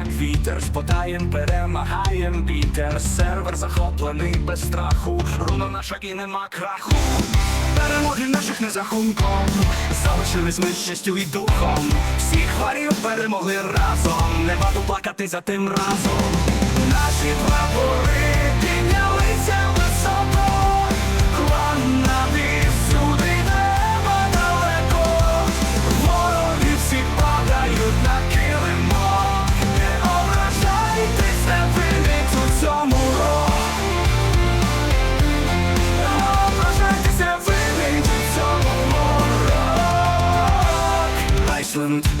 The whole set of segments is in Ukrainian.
вітер спотаєм, перемагаєм вітер, сервер захоплений без страху, руна наша і нема краху. Перемоги наших не за хумком, залишились ми щастю і духом. Всіх хварів перемогли разом, не варто плакати за тим разом. Наші прапори піднялися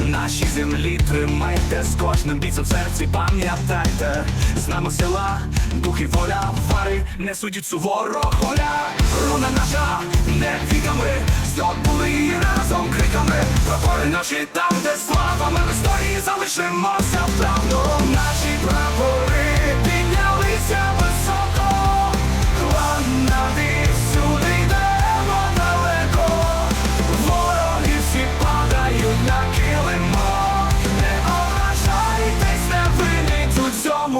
Айсленд, наші землі тримайте з кожним бійцем в серці, пам'ятайте, з нами сила, дух і воля, вари не судять суворо холя. Руна наша не віками, здобули її разом криками. Прапори наші там, де слава, ми в історії залишимося правду Наші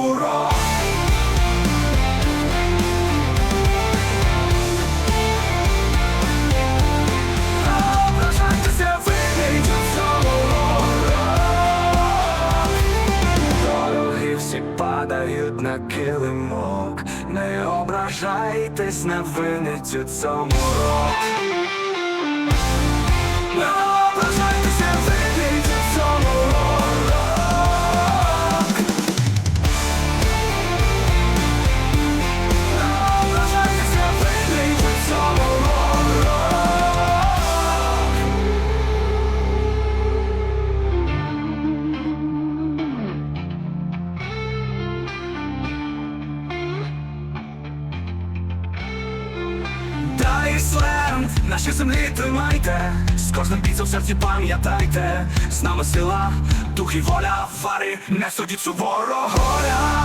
у цьому рок ображайтеся, у цьому рок Дороги всі падають на килимок. Не ображайтесь, не винить у цьому рок Дайсленд, наші землі тримайте, з кожним бійцем в серці пам'ятайте, з нами сила, дух і воля, вари, не судіть суворо горя,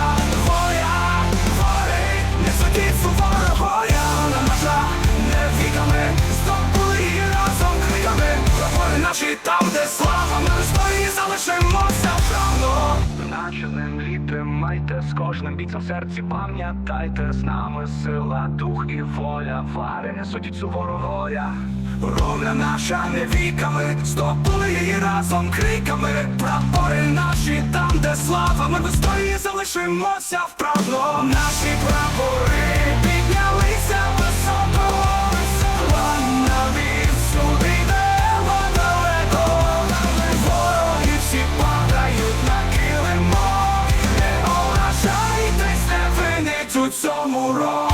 з кожним бійцем серці, пам'ятайте, з нами сила, дух і воля, вари, не судіть суворо воля. Ровня наша не віками, здобули її разом криками, прапори наші там, де слава, ми в історії залишимося вправно. Наші прапори good samurai.